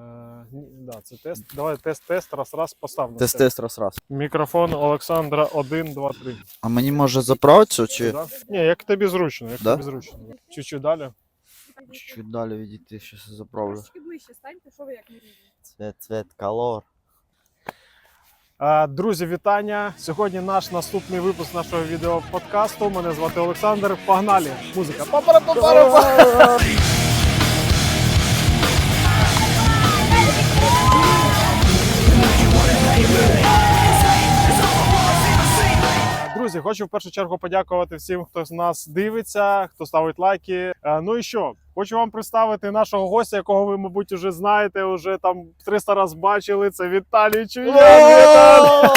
Е, ні, да, це тест. Давай тест, тест, раз, раз, поставимо. Тест, тест, раз, раз. Мікрофон Олександра 1, 2, 3. А мені може заправитися чи Да? Ні, як тобі зручно, як Да? тобі зручно. Чуть-чуть далі. чуть далі відійти, щось заправлю. Трошки ближче станьте, що ви як не. Цвет, цвет, колор. Е, Друзі, вітання! Сьогодні наш наступний випуск нашого відеоподкасту. Мене звати Олександр. Погнали! Музика. Па-пара-па-пара-па! Друзі, хочу в першу чергу подякувати всім, хто з нас дивиться, хто ставить лайки. Е, Ну і що? Хочу вам представити нашого гостя, якого ви, мабуть, вже знаєте, вже там 300 разів бачили. Це Віталій. Віталій!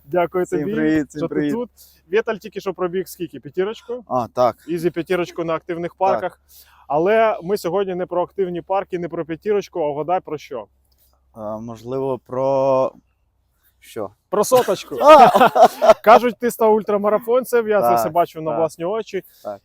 Дякую тобі, привіт, що ти тут. Віталь тільки що пробіг скільки? П'ятірочку? А, так. Ізі п'ятірочку на активних парках. Але ми сьогодні не про активні парки, не про п'ятірочку, а вгадай про що? Можливо, про. Що? Про соточку. Кажуть, ти став ультрамарафонцем, я це все бачив на власні очі.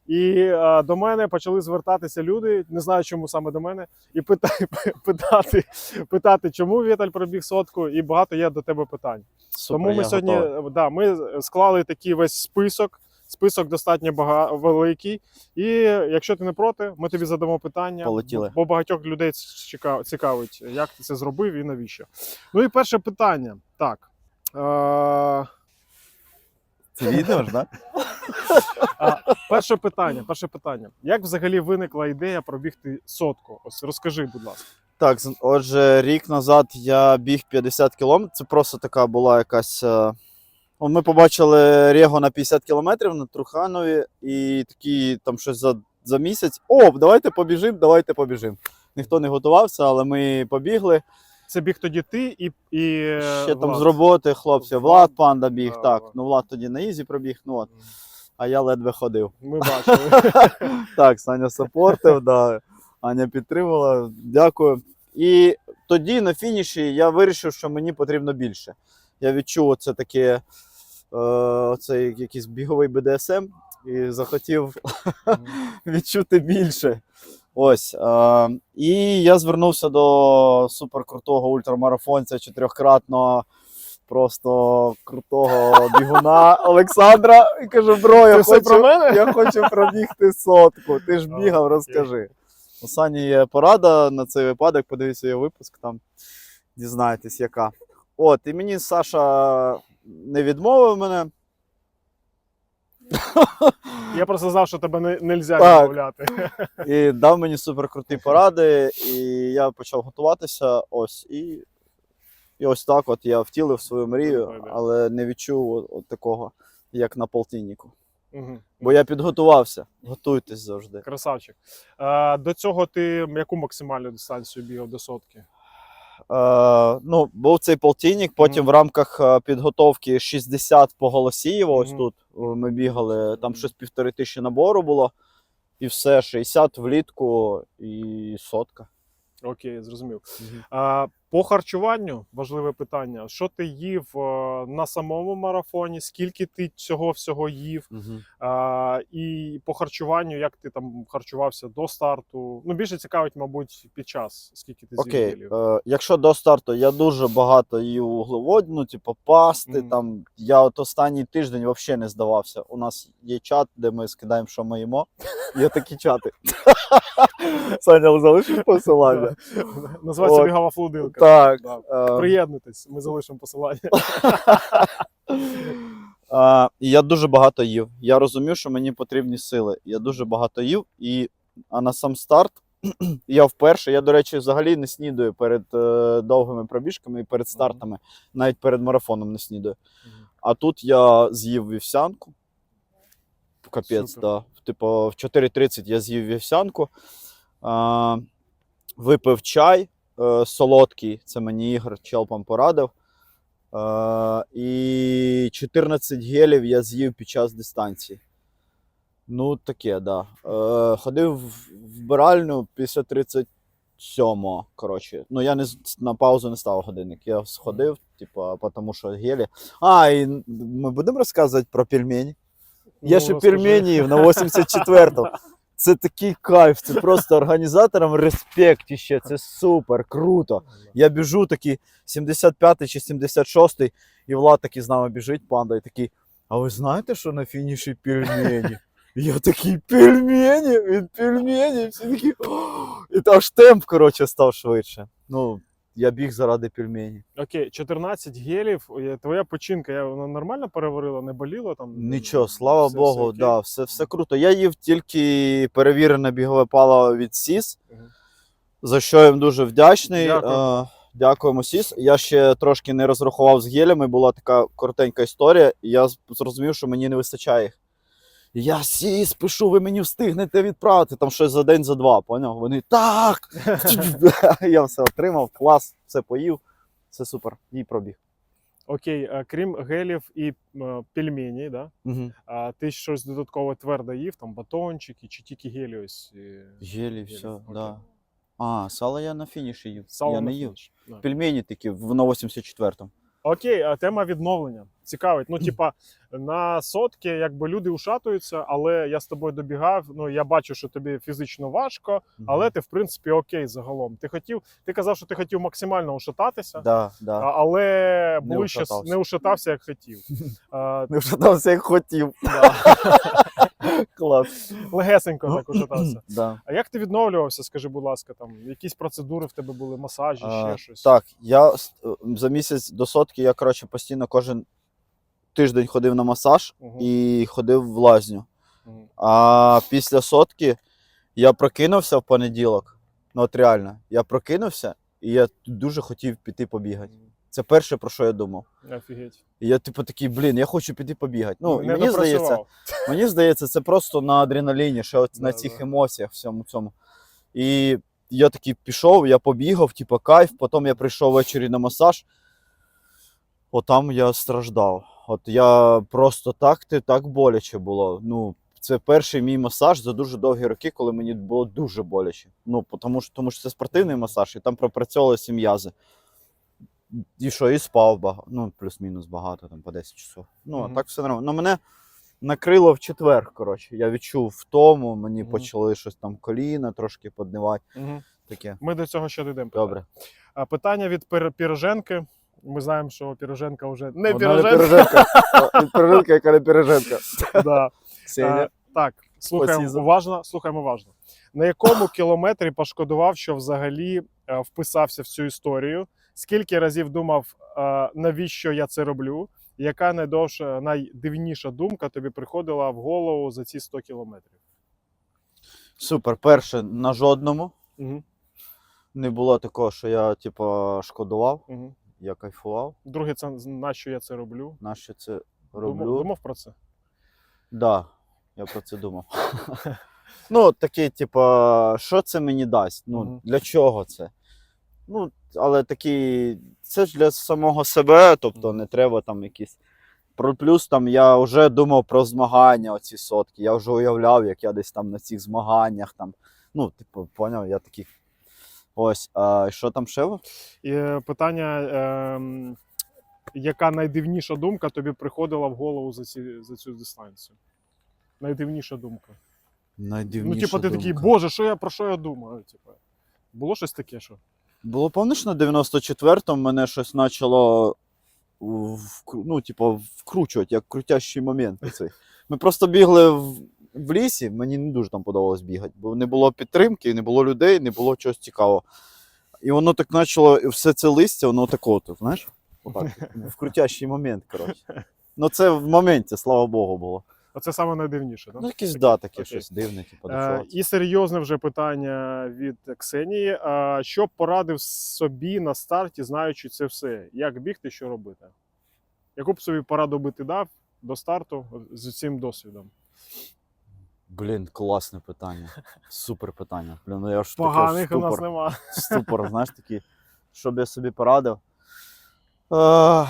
І е, до мене почали звертатися люди, не знаю, чому саме до мене, і питати, чому Віталь пробіг сотку, і багато є до тебе питань. Тому ми сьогодні да, ми склали такий весь список. Список достатньо бага... великий. І якщо ти не проти, ми тобі задамо питання. Полетіли. Бо багатьох людей цікав- цікавить, як ти це зробив і навіщо. Ну і перше питання. Так. Це відео ж, так? Перше питання, перше питання. Як взагалі виникла ідея пробігти сотку? Ось розкажи, будь ласка. Так, отже, рік назад я біг 50 кілометрів. Це просто така була якась. е, ну, Ми побачили Рего на 50 кілометрів на Труханові, і такі там щось за, за місяць. О, давайте побіжимо, давайте побіжимо. Ніхто не готувався, але ми побігли. Це біг тоді ти і. і Ще там з роботи хлопці. Влад панда біг, А, так. Влад. Ну Влад тоді на ізі пробіг, ну от, а я ледве ходив. Ми бачили. Так, Саня сапортив, да. Аня підтримала, дякую. І тоді на фініші я вирішив, що мені потрібно більше. Я відчув оце таке, е, якийсь біговий БДСМ і захотів відчути більше. Ось. Е, і я звернувся до суперкрутого ультрамарафонця, чотирьохкратного, просто крутого бігуна Олександра. І кажу, бро, я хочу, про мене? я хочу пробігти сотку. Ти ж бігав, розкажи. У Сані є порада на цей випадок, подивіться її випуск, там дізнаєтесь, яка. От, і мені Саша не відмовив мене. Я просто знав, що тебе не Так. відмовляти. і дав мені суперкруті поради, і я почав готуватися. Ось і, і ось так от я втілив свою мрію, але не відчув от, от такого, як на полтиннику. Мгм. Бо я підготувався. Готуйтесь завжди. Красавчик. Е, до цього ти яку максимальну дистанцію бігав до сотки? Е, ну, був цей полтинник, потім Мгм. в рамках е, підготовки 60 по Голосіїво, ось Мгм. тут е, ми бігали, там щось півтори тисячі набору було. І все, 60 влітку і сотка. Окей, зрозумів. А, по харчуванню важливе питання. Що ти їв е, на самому марафоні? Скільки ти цього всього їв? А, і по харчуванню, як ти там харчувався до старту? Ну, більше цікавить, мабуть, під час, скільки ти з'їв Окей, гелів. е, якщо до старту я дуже багато їв вуглеводів, ну, типу пасти, Мгм. там я от останній тиждень взагалі не здавався. У нас є чат, де ми скидаємо, що ми їмо. Є такі чати. Саня, залишиш посилання? Називається От. бігова флудилка. Так. Да. е, Приєднуйтесь, ми залишимо посилання. А, і я дуже багато їв. Я розумів, що мені потрібні сили. Я дуже багато їв. І, а на сам старт я вперше, я, до речі, взагалі не снідаю перед е, довгими пробіжками і перед стартами, навіть перед марафоном не снідаю. А тут я з'їв вівсянку. Капець, Супер. да. Типу, в 4.30 я з'їв вівсянку, а, випив чай е, солодкий, це мені Ігор Челпан порадив. Е, і 14 гелів я з'їв під час дистанції. Ну, таке, да. Е, ходив в вбиральню після 37-го. Коротше. Ну, я не, на паузу не став годинник. Я сходив, типу, тому що гелі. А, і ми будемо розказувати про пельмені? Ну, ще розкажи. пельмені на 84-му. Це такий кайф, це просто організаторам респект іще, це супер, круто. Я біжу такий 75-й чи 76-й, і Влад такий з нами біжить, панда, і такий, а ви знаєте, що на фініші пельмені? Я такий, пельмені, він пельмені, всі такі, і аж темп, коротше, став швидше. Ну, я біг заради пельмені. Окей, 14 гелів. е, Твоя печінка, я вона нормально переварила, не боліло там? Нічого, слава Все- Богу, все да, все, все круто. Я їв тільки перевірене бігове паливо від СІС, за що їм дуже вдячний. Дякую. Е, дякуємо, СІС. Я ще трошки не розрахував з гелями, була така коротенька історія, і я зрозумів, що мені не вистачає їх. Я СІС пишу, ви мені встигнете відправити там щось за день, за два, поняв? Вони так. я все отримав, клас, все поїв, все супер. І пробіг. Окей, а крім гелів і е, пельменей, да? Угу. а ти щось додатково твердо їв, там батончики чи тільки гелі ось? е, Гелі, Гелі, все, окей. да. А, сало я на фініші їв. Сало я не їв. Да. Пельмені такі в на 84-му. Окей, а тема відновлення. Цікавить. Ну, типа, на сотки, якби люди ушатуються, але я з тобою добігав. Ну, я бачу, що тобі фізично важко, але ти, в принципі, окей загалом. Ти хотів, ти казав, що ти хотів максимально ушататися, да, да. але Не ушатався. не ушатався, як хотів. Не вшатався, як хотів. Клас. легесенько так ушатався. Да. А як ти відновлювався? Скажи, будь ласка, там якісь процедури в тебе були, масажі, ще щось? Так, я е, за місяць до сотки я коротше постійно кожен тиждень ходив на масаж і ходив в лазню. Мгм. А після сотки я прокинувся в понеділок. Ну от реально, я прокинувся і я дуже хотів піти побігати. Це перше, про що я думав. Офігеть. І я, типу, такий, блін, я хочу піти побігати. Ну, і Не мені здається. Мені здається, це просто на адреналіні, ще от на Да, цих да. емоціях, всьому цьому. І я такий пішов, я побігав, типу, кайф, потім я прийшов ввечері на масаж. Отам я страждав. От я просто так, ти так боляче було. Ну, це перший мій масаж за дуже довгі роки, коли мені було дуже боляче. Ну, тому що, тому що це спортивний масаж, і там пропрацьовувалися м'язи. І що, і спав багато, ну, плюс-мінус багато, там по 10 часов. Ну, Мгм. а так все нормально. Ну, мене накрило в четвер, коротше. Я відчув втому, мені Мгм. почали щось там коліна трошки поднивати. Мгм. Таке. Ми до цього ще дійдемо. Добре. А питання від Пір- Піроженки. Ми знаємо, що Піроженка вже не Вона не Піроженка. піроженка. О, від Піроженка, яка не піроженка. Да. А, так, слухаємо уважно, слухаємо уважно. На якому кілометрі пошкодував, що взагалі е, вписався в цю історію? Скільки разів думав, навіщо я це роблю? Яка найдовша, найдивніша думка тобі приходила в голову за ці 100 кілометрів? Супер. Перше, на жодному Угу. не було такого, що я, типу, шкодував, Угу. я кайфував. Друге, це на що я це роблю? На що це Думав, роблю? думав про це? Да, я про це думав. ну, такий, типа, що це мені дасть? Ну, Мгм. для чого це? Ну, але такий, це ж для самого себе, тобто не треба там якісь. Про плюс там я вже думав про змагання, оці сотки. Я вже уявляв, як я десь там на цих змаганнях там. Ну, типу, поняв, я такий. Ось, а що там ще? І е, питання, ем, яка найдивніша думка тобі приходила в голову за, ці, за цю дистанцію? Найдивніша думка. Найдивніша ну, типу, ти такий, боже, що я про що я думаю? Типу, було щось таке, що. Було помниш на 94-му мене щось почало ну, типу, вкручувати, як крутящий момент. Цей. Ми просто бігли в, в лісі, мені не дуже там подобалось бігати, бо не було підтримки, не було людей, не було чогось цікавого. І воно так почало, все це листя, воно тако, знаєш? Отак, в крутящий момент, коротше. Ну це в моменті, слава Богу, було. Оце саме найдивніше. Ну, Да? якесь, Таке, да, таке окей. щось дивне, типу, до Е, чого. і серйозне вже питання від Ксенії. А, що б порадив собі на старті, знаючи це все? Як бігти, що робити? Яку б собі пораду би ти дав до старту з цим досвідом? Блін, класне питання. Супер питання. Блін, ну я ж Поганих у нас нема. ступор, знаєш, такий, щоб я собі порадив. Е,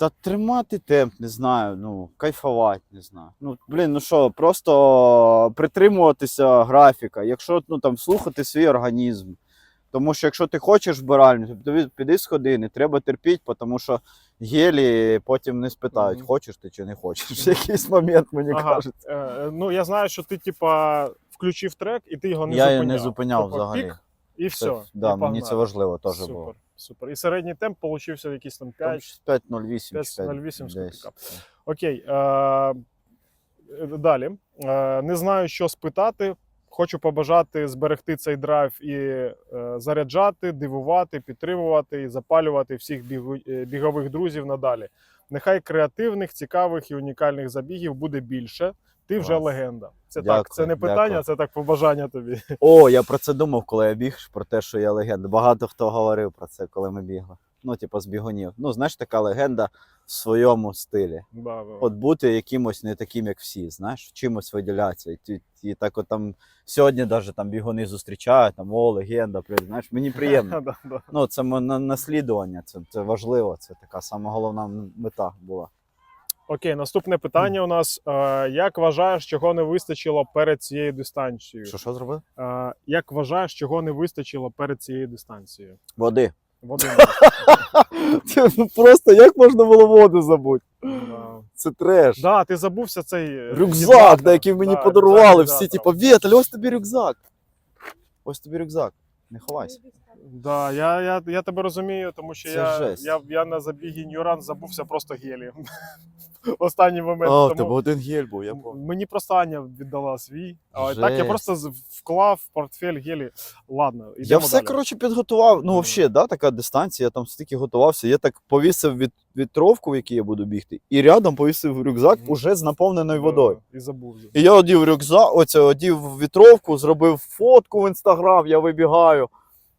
та тримати темп, не знаю, ну, кайфувати, не знаю. Ну, блін, ну що, просто притримуватися графіка, якщо ну, там, слухати свій організм. Тому що якщо ти хочеш вбиральню, то піди сходи, не треба терпіти, тому що гелі потім не спитають, Мгм. хочеш ти чи не хочеш. В якийсь момент, мені Ага. кажуть. Е, ну, я знаю, що ти, типа, включив трек, і ти його не я зупиняв. не зупиняв Тобто взагалі. пік, і все. Це, да, і мені це важливо теж Супер, було. Супер. І середній темп получився якийсь там 5. 5.08 5.08 з десь. копійка. Окей. Е, далі. Е, не знаю, що спитати. Хочу побажати зберегти цей драйв і е, заряджати, дивувати, підтримувати і запалювати всіх бігу, е, бігових друзів надалі. Нехай креативних, цікавих і унікальних забігів буде більше. Ти вже Клас. легенда. Це Дякую, так, це не питання, дякую. це так побажання тобі. О, я про це думав, коли я біг, про те, що я легенда. Багато хто говорив про це, коли ми бігли. Ну, типу, з бігунів. Ну, знаєш, така легенда в своєму стилі. Да, да. От бути якимось не таким, як всі, знаєш, чимось виділятися. І, ти- і так от там сьогодні навіть там бігуни зустрічають, там о, легенда, привіт. знаєш, мені приємно. Да, да. Ну, це м- на- наслідування, це, це важливо, це така сама головна мета була. Окей, наступне питання у нас. Е, як вважаєш, чого не вистачило перед цією дистанцією? Що що зробив? Е, як вважаєш, чого не вистачило перед цією дистанцією? Води. Води. Ну, Просто як можна було воду забути? Це треш. Да, ти забувся цей е, Рюкзак, який мені подарували. Всі, типу, Вєталь, ось тобі рюкзак. Ось тобі рюкзак. Не ховайся. Да, я, я, я тебе розумію, тому що Це я, я, я на забігі Ньюран забувся просто гелієм. В останній момент. А, в тому тебе один гель був, я пам'ятаю. Мені просто Аня віддала свій. А так я Жесть. просто з- вклав в портфель гелі. Ладно, Я йдемо все, далі. коротше, підготував. Ну, Мгм. взагалі, да, така дистанція, я там стільки готувався. Я так повісив від, вітровку, в якій я буду бігти, і рядом повісив рюкзак Мгм. уже з наповненою Да, водою. І забув. І я одів рюкзак, оце одів вітровку, зробив фотку в інстаграм, я вибігаю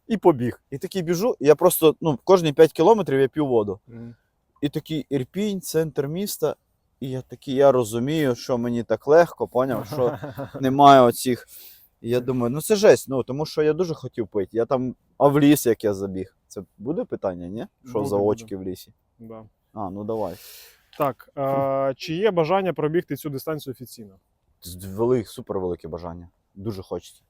і побіг. І такий біжу, і я просто ну, кожні 5 кілометрів я п'ю воду. Мгм. І такий Ірпінь, центр міста. І я такий, я розумію, що мені так легко, поняв, що немає оцих. І я думаю, ну це жесть, ну тому що я дуже хотів пити. Я там, а в ліс як я забіг. Це буде питання, ні? Що Буде, за буде. очки в лісі? Да. А, ну давай. Так, е, чи є бажання пробігти цю дистанцію офіційно? Велике, супер велике бажання. Дуже хочеться.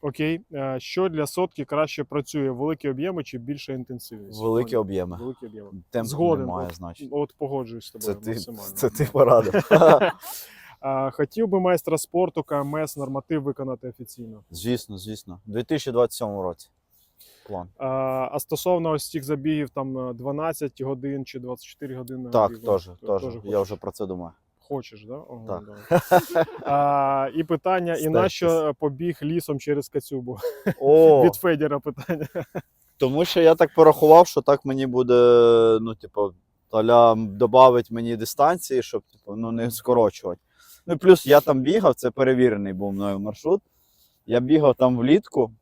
Окей. Е, що для сотки краще працює? Великі об'єми чи більша інтенсивність? Великі об'єми. Великі об'єми. Темп Згоден, немає, значить. От погоджуюсь з тобою Це ти, максимально. це ти порадив. Е, Хотів би майстра спорту КМС норматив виконати офіційно. звісно, звісно. У 2027 році. План. Е, А стосовно ось цих забігів, там е, 12 годин чи 24 години. Так, теж Я вже про це думаю. Хочеш, да? Ого, Так. да. А, і питання: і нащо побіг лісом через Кацюбу? О, Від Федіра питання. Тому що я так порахував, що так мені буде, ну, типу, Толя додавить мені дистанції, щоб типу, ну, не скорочувати. Ну і плюс я там бігав, це перевірений був мною маршрут. Я бігав там влітку.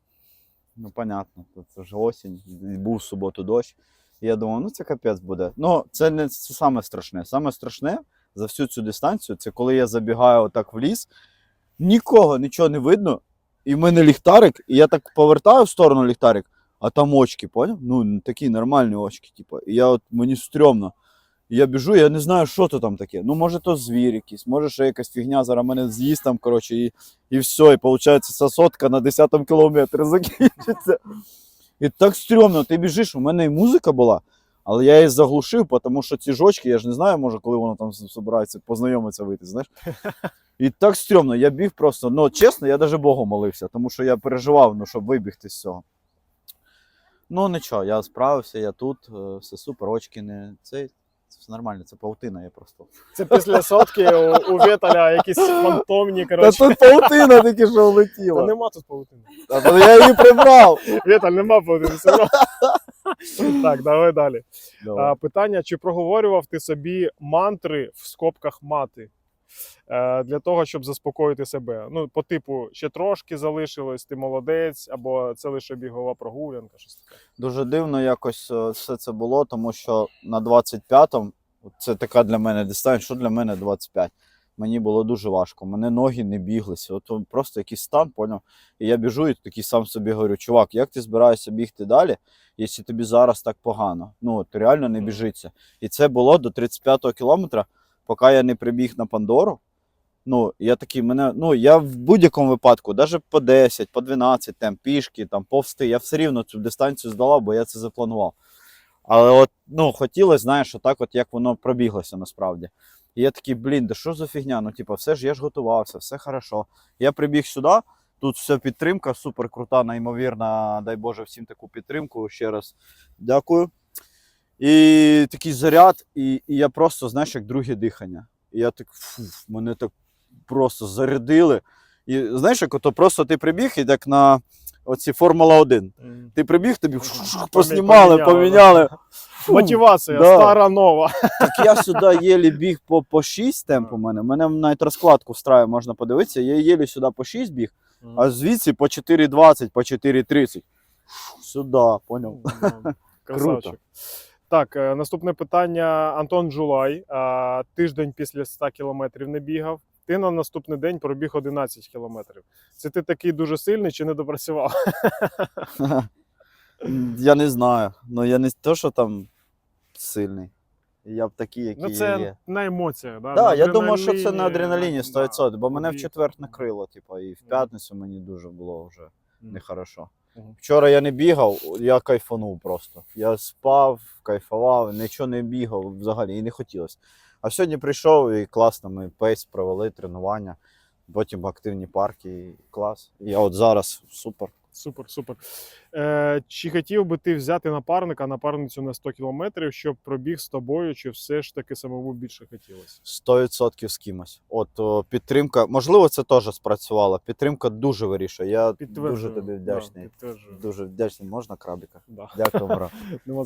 Ну, понятно, це ж осінь, був в суботу дощ. І я думав, ну це капець буде. Ну, це не це саме страшне. Саме страшне за всю цю дистанцію це коли я забігаю отак в ліс, нікого, нічого не видно, і в мене ліхтарик, і я так повертаю в сторону ліхтарик, а там очки, поняв? Ну, такі нормальні очки, типу. І я от мені стрьомно. Я біжу, я не знаю, що то там таке. Ну, може, то звір якийсь, може, ще якась фігня, зараз мене з'їсть там, коротше, і, і все. І виходить, ця сотка на 10 кілометрі закінчиться. І так стрьомно, ти біжиш, у мене і музика була, але я її заглушив, тому що ці жочки, я ж не знаю, може, коли воно там збирається познайомиться вийти, знаєш. І так стрьомно, я біг просто. Ну, чесно, я навіть Богу молився, тому що я переживав, ну, щоб вибігти з цього. Ну, нічого, я справився, я тут, е, все супер, очки не цей. Це все нормально, це паутина, я просто. Це після сотки у, у Віталя якісь фантомні. Та Коротше. тут паутина тільки що Та влетіла. нема тут паутини. Та та я її прибрав. Віталь, нема паутини. все одно. Так, давай далі. Давай. А, питання: чи проговорював ти собі мантри в скобках мати? Е, Для того, щоб заспокоїти себе. Ну, по типу, ще трошки залишилось, ти молодець, або це лише бігова прогулянка, щось таке. Дуже дивно якось е, все це було, тому що на 25-му це така для мене дистанція. Що для мене 25? Мені було дуже важко. Мене ноги не біглися. От просто якийсь стан, поняв. І я біжу і такий сам собі говорю: чувак, як ти збираєшся бігти далі, якщо тобі зараз так погано? Ну от реально не біжиться. І це було до 35-го кілометра, поки я не прибіг на Пандору. Ну, я такий, мене, ну, я в будь-якому випадку, навіть по 10, по 12, там, пішки, там, повсти, я все рівно цю дистанцію здолав, бо я це запланував. Але от, ну, хотілося, знаєш, отак, от як воно пробіглося насправді. І я такий, блін, да що за фігня? Ну, типу, все ж я ж готувався, все хорошо. Я прибіг сюди, Тут все підтримка, супер крута, неймовірна. Дай Боже всім таку підтримку. Ще раз дякую. І такий заряд, і, і я просто, знаєш, як друге дихання. І я так, фу, мене так просто зарядили. І знаєш, як ото просто ти прибіг і так на оці Формула 1. Ти прибіг, тобі поснімали, поміняли, поміняли. Фу, Мотивація, да. стара нова. Так я сюди єлі біг по, по 6 темп у мене. Мене навіть розкладку встраю, можна подивитися. Я єлі сюди по 6 біг, а звідси по 4.20, по 4.30. Сюди, поняв? Ну, Красавчик. Так, е, наступне питання. Антон Джулай. А, Тиждень після 100 кілометрів не бігав. Ти на наступний день пробіг 11 кілометрів. Це ти такий дуже сильний чи не допрацював? Я не знаю. Ну я не то, що там сильний. Я б такий, який Ну, це є. на емоціях. Да? Так, я думаю, що це на адреналіні 100%, да, бо мене в четвер накрило, типу, і в п'ятницю мені дуже було вже Мгм. нехорошо. Вчора я не бігав, я кайфанув просто. Я спав, кайфував, нічого не бігав взагалі і не хотілося. А сьогодні прийшов і класно, ми пейс провели, тренування, потім активні парки, і клас. Я от зараз супер. Супер, супер. Е, чи хотів би ти взяти напарника, напарницю на 100 кілометрів, щоб пробіг з тобою, чи все ж таки самому більше хотілося? 100% з кимось. От о, підтримка, можливо, це теж спрацювало. Підтримка дуже вирішує. Я дуже тобі вдячний. Да. Дуже вдячний. Можна крабіка? Да. Дякую, бро.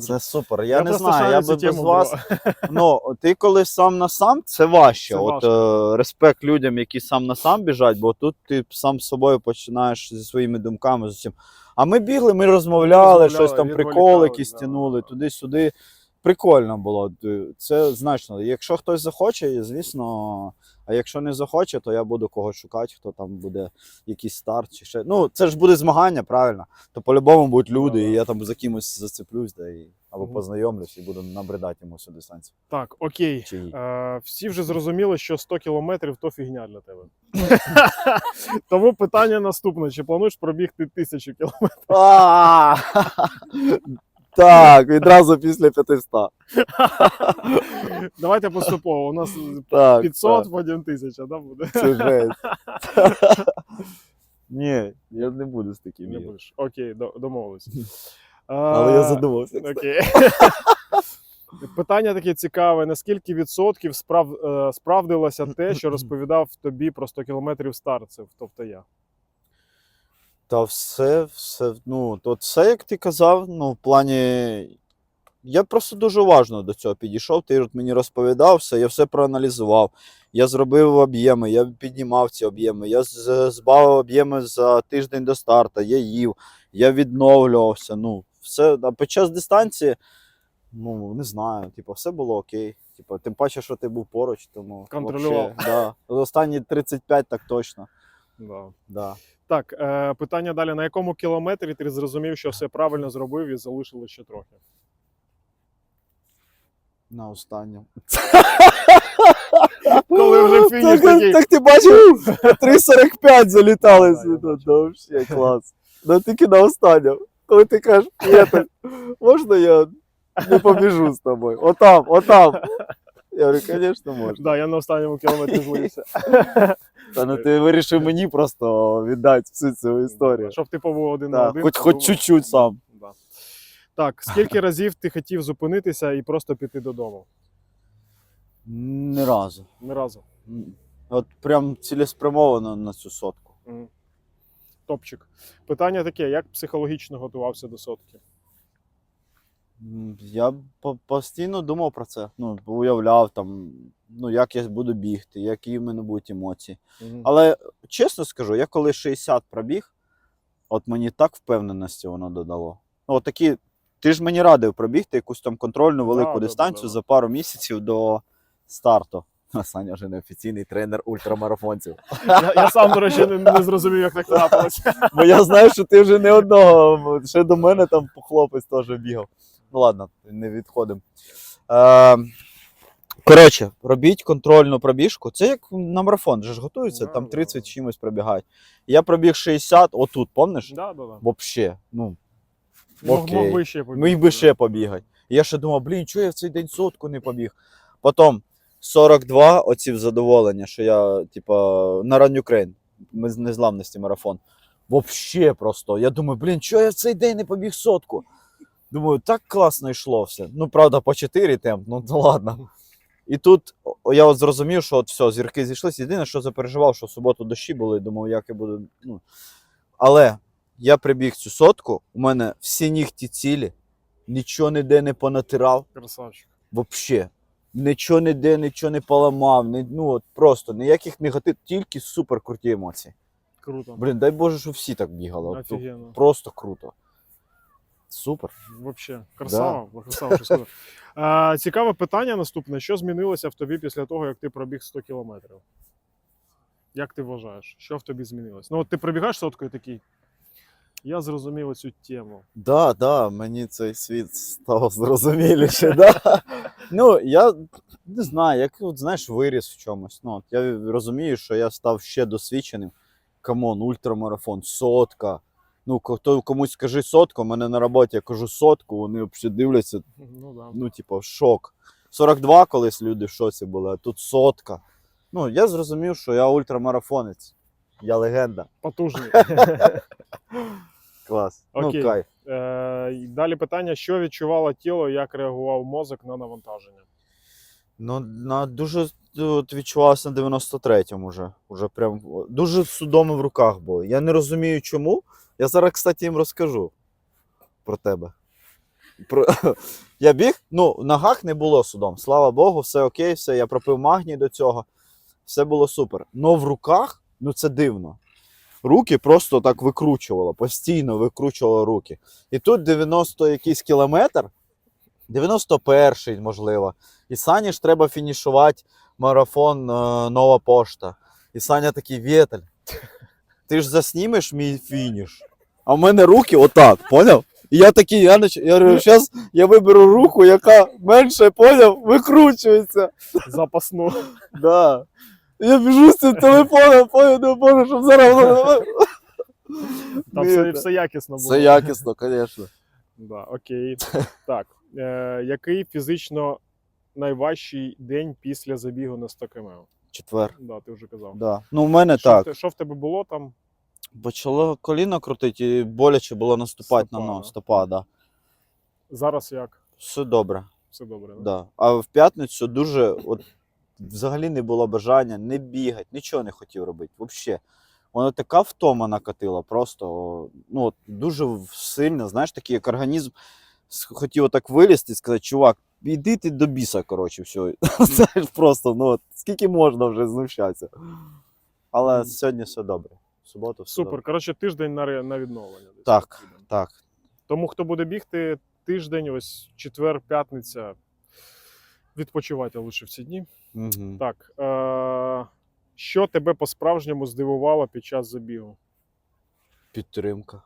Це супер. Я, не знаю, я би без тему, вас. бро. Ну, ти коли сам на сам, це важче. Це От е, респект людям, які сам на сам біжать, бо тут ти сам з собою починаєш зі своїми думками з. А ми бігли, ми розмовляли, Розмовляли, щось там приколи якісь да, тянули да. туди-сюди. Прикольно було. Це значно. Якщо хтось захоче, звісно. А якщо не захоче, то я буду когось шукати, хто там буде якийсь старт чи ще. Ну, це ж буде змагання, правильно. То по-любому будуть люди, да. і я там за кимось зацеплюсь, да, і, або Мгм. познайомлюсь і буду набридати йому всю дистанцію. Так, окей. Чи. Е, всі вже зрозуміли, що 100 кілометрів то фігня для тебе. Тому питання наступне: чи плануєш пробігти тисячу кілометрів? Так, відразу після 500. Давайте поступово. У нас Так, 500, так, потім 1000, да, буде? Це жесть. Ні, я не буду з таким. Не їхати. будеш. Окей, до- домовились. Але я задумався. Окей. Питання таке цікаве: наскільки відсотків справ, е, справдилося те, що розповідав тобі про 100 кілометрів старців, тобто я? Та все, все, ну, то все, як ти казав, ну, в плані. Я просто дуже уважно до цього підійшов. Ти от мені розповідав все, я все проаналізував. Я зробив об'єми, я піднімав ці об'єми, я збавив об'єми за тиждень до старту, я їв, я відновлювався. Ну, все. А під час дистанції, ну, не знаю, типу, все було окей. Типу, тим паче, що ти був поруч, тому. Контролював. вообще, Да. Останні 35 так точно. Да. Да. Так, е, питання далі: на якому кілометрі ти зрозумів, що все правильно зробив і залишилось ще трохи? На останньому. Коли вже фініш так, такий. так ти бачив, 3.45 залітали сюди. Да, вообще клас. Ну тільки на останньому. Коли ти кажеш, можна я не побіжу з тобою? Отам, отам. Я говорю, звісно, можна. Да, я на останньому кілометрі злився. Та ну ти вирішив мені просто віддати всю цю історію. Щоб ти побув один на Так, один. хоч, хоч чуть-чуть сам. Да. Так, скільки разів ти хотів зупинитися і просто піти додому? Ні разу. Ні разу. М. От прям цілеспрямовано на цю сотку. Мгм. Топчик. Питання таке: як психологічно готувався до сотки? Я по- постійно думав про це. Ну, уявляв там, ну, як я буду бігти, які в мене будуть емоції. Мгм. Але чесно скажу, я коли 60 пробіг, от мені так впевненості воно додало. Ну, от такі, ти ж мені радив пробігти якусь там контрольну велику Да, дистанцію да, да. за пару місяців до старту. Саня вже неофіційний тренер ультрамарафонців. Я, я сам, до речі, не, не зрозумів, як так трапилось. Бо я знаю, що ти вже не одного, ще до мене там хлопець теж бігав. Ну ладно, не відходимо. Е, коротше, робіть контрольну пробіжку. Це як на марафон, же ж готуються, Да, там да, 30 да. чимось пробігають. Я пробіг 60, отут, помниш? Да, да, да. Вообще, ну, Мог, окей. мог би ще побігти. міг би ще побігати. Я ще думав, блін, чого я в цей день сотку не побіг. Потім 42 оці задоволення, що я, типа, на Run Ukraine, ми з незламності марафон. Вообще просто. Я думаю, блін, чого я в цей день не побіг сотку? Думаю, так класно йшло все. Ну, правда, по 4 темп, ну ладно. І тут я от зрозумів, що от все, зірки зійшлись. Єдине, що запереживав, що в суботу дощі були, думав, як я буду. Ну. Але я прибіг цю сотку, у мене всі нігті цілі, нічого ніде не понатирав. Красавчик. Вообще. Нічого ніде, нічого не поламав. Ні, ну от просто ніяких негатив, тільки супер круті емоції. Круто. Блін, дай Боже, щоб всі так бігали. Офігенно. просто круто. Супер. Вообще, красава, красава, що сказав. А, цікаве питання наступне: що змінилося в тобі після того, як ти пробіг 100 кілометрів? Як ти вважаєш, що в тобі змінилось? Ну, от ти пробігаєш соткою такий. Я зрозумів цю тему. Да, да, мені цей світ став зрозуміліше. Да. Ну, я не знаю, як от, знаєш, виріс в чомусь. Ну, от я розумію, що я став ще досвідченим. Камон, ультрамарафон, сотка. Ну, хто комусь скажи сотку, мене на роботі я кажу сотку, вони взагалі дивляться, Ну да. ну, типу, шок. 42 колись люди в шоці були, а тут сотка. Ну, я зрозумів, що я ультрамарафонець. Я легенда. Потужний. Клас. Окей. Ну, кайф. Е, і далі питання: що відчувало тіло, як реагував мозок на навантаження? Ну, на дуже от, відчувалося на 93-му вже. Уже прям дуже судоми в руках були. Я не розумію, чому. Я зараз, кстати, їм розкажу про тебе. Про... Я біг, ну, в ногах не було судом. Слава Богу, все окей, все. Я пропив магній до цього. Все було супер. Но в руках, ну це дивно. Руки просто так викручувало, постійно викручувало руки. І тут 90 якийсь кілометр, 91-й, можливо. І Сані ж треба фінішувати марафон е, Нова Пошта. І Саня такий Вєтель, ти ж заснімеш мій фініш. А в мене руки отак, поняв? І я такий, я, нач... я говорю, зараз я виберу руку, яка менше, поняв, викручується. Запасну. Да. Я біжу з цим телефоном, поняв, не можу, щоб зараз. Там все, все якісно було. Це якісно, звісно. Да, окей. Так. Е, який фізично найважчий день після забігу на 100 км? Четвер. Да, ти вже казав. Да. Ну, в мене що, так. в те- що в тебе було там? Почало коліно крутити і боляче було наступати Стопа, на ногу. да. Стопа, да. Зараз як? Все добре. Все добре. Да? Да. А в п'ятницю дуже от, взагалі не було бажання не бігати, нічого не хотів робити. Взагалі. Воно така втома накатила, просто ну, от, дуже сильно, знаєш, такий як організм хотів отак вилізти і сказати, чувак, іди ти до біса, коротше, все. Знаєш, просто, ну, от, скільки можна вже знущатися. Але сьогодні все добре. В суботу все Супер. добре. Коротше, тиждень на, ре- на відновлення. десь Так. Так. Тому хто буде бігти тиждень, ось четвер, п'ятниця. Відпочивайте лише в ці дні. Угу. Так. Е- що тебе по-справжньому здивувало під час забігу? Підтримка.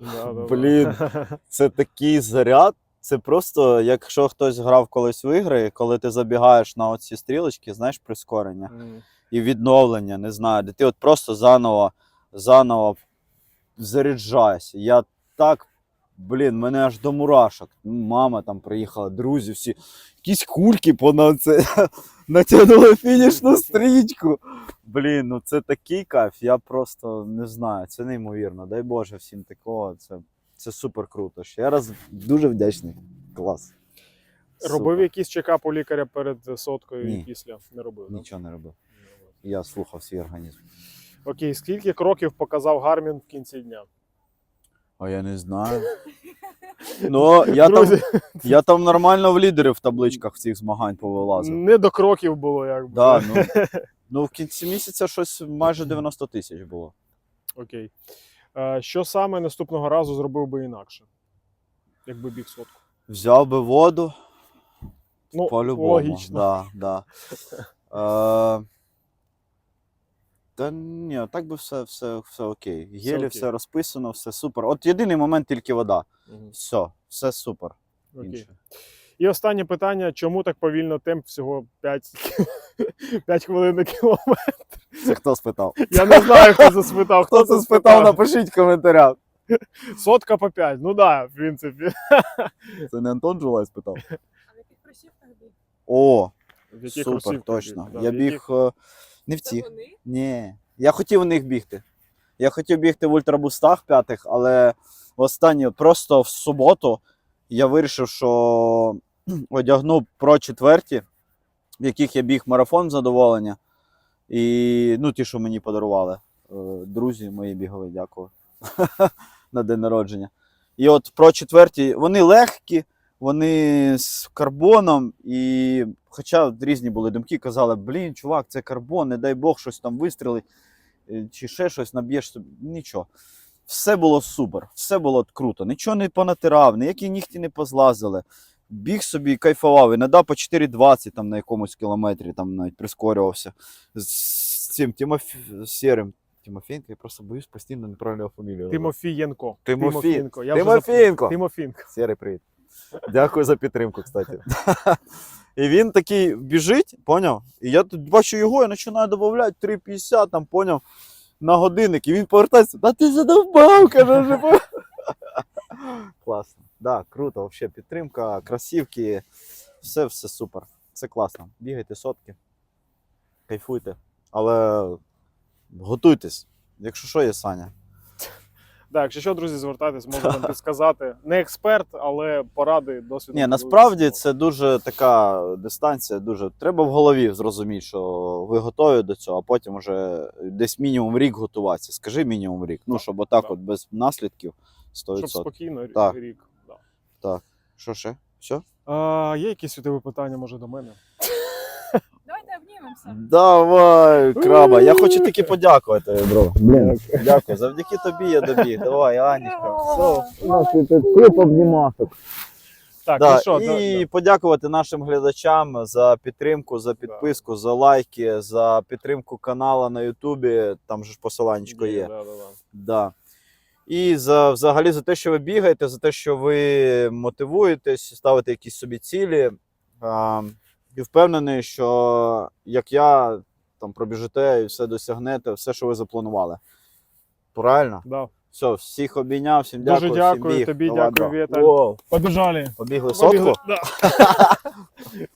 Да. Блін. Це такий заряд. Це просто, якщо хтось грав колись в ігри, коли ти забігаєш на оці стрілочки, знаєш, прискорення М. і відновлення, не знаю, де ти от просто заново, заново заряджаєшся. Я так, блін, мене аж до мурашок. Мама там приїхала, друзі, всі якісь кульки понад це натягнули фінішну стрічку. Блін, ну це такий кайф. Я просто не знаю, це неймовірно. Дай Боже всім такого. Це, це супер круто. Ще раз дуже вдячний. Клас. Робив Супер. якийсь чекап у лікаря перед соткою і після? Не робив. Нічого не робив. Я слухав свій організм. Окей, скільки кроків показав Гармін в кінці дня? А я не знаю. Ну, я там, я там нормально в лідери в табличках цих змагань повилазив. не до кроків було, якби. Да, ну, ну, в кінці місяця щось майже 90 тисяч було. Окей. Е, що саме наступного разу зробив би інакше? Якби біг сотку? Взяв би воду, Ну, по-любому. логічно. Да, да. Е, та ні, так би все, все, все окей. Гелі, окей. все розписано, все супер. От єдиний момент тільки вода. Мгм. Все, все супер. Окей. Інше. І останнє питання: чому так повільно темп всього 5, 5 хвилин на кілометр? Це хто спитав? Я не знаю, хто це спитав. Хто це спитав, напишіть в коментарях. Сотка по 5. Ну так, да, в принципі. Це не Антон Джулай спитав. А в яких кросівках біг? О, В яких супер, кросівках точно. біг? Да, Я в біг яких? Не в Це ці. вони? Ні. Я хотів у них бігти. Я хотів бігти в ультрабустах п'ятих, але останнє просто в суботу я вирішив, що одягну про четверті, в яких я біг марафон задоволення. І ну, ті, що мені подарували. е, Друзі мої бігові, дякую. на день народження. І от про четверті, вони легкі, вони з карбоном, і хоча різні були думки, казали, блін, чувак, це карбон, не дай Бог, щось там вистрелить, е, чи ще щось наб'єш собі. Нічого. Все було супер, все було круто. Нічого не понатирав, ніякі нігті не позлазили. Біг собі кайфував, іноді по 4,20 там на якомусь кілометрі там навіть прискорювався. З, цим Тимофі... Сєрим. Тимофєнко, я просто боюсь постійно неправильно фамілію. Тимофієнко. Тимофі- Тимофінко. Я вже Тимофінко. Сірий, привіт. Дякую за підтримку, кстати. І він такий біжить, поняв? І я тут бачу його, я починаю додавати 3,50, там, поняв, на годинник. І він повертається, да ти задовбав, каже, вже. Класно. Да, круто, взагалі підтримка, красивки, все, все супер. Це класно. Бігайте сотки, кайфуйте. Але готуйтесь. Якщо що, є Саня. Так, якщо що, друзі, звертайтесь, можу вам підсказати. Не експерт, але поради досвіду. Ні, насправді це дуже така дистанція. Дуже треба в голові зрозуміти, що ви готові до цього, а потім вже десь мінімум рік готуватися. Скажи мінімум рік. Ну, щоб отак, так. от без наслідків 100%. Щоб спокійно Так. рік. Да. Що ще? Все? А, є якісь у тебе питання, може, до мене? Давайте. Давай, краба. Я хочу тільки подякувати, бро. Блін, дякую. Завдяки тобі я добіг. Давай, Анічка. Все, у нас тут клип обнімасок. Так, Да, ну що, і да, да. подякувати нашим глядачам за підтримку, за підписку, за лайки, за підтримку канала на Ютубі. Там же ж посиланнячко є. Да, да, да. Да. І за, взагалі за те, що ви бігаєте, за те, що ви мотивуєтесь, ставите якісь собі цілі. А, і впевнений, що як я там пробіжите і все досягнете, все, що ви запланували. Правильно? Да. Все, всіх обійняв, всім дякую. Дуже дякую. дякую всім біг. тобі, Давай, дякую, бро. Віталь. Воу. Побіжали. Побігли Побігли. сотку? Да.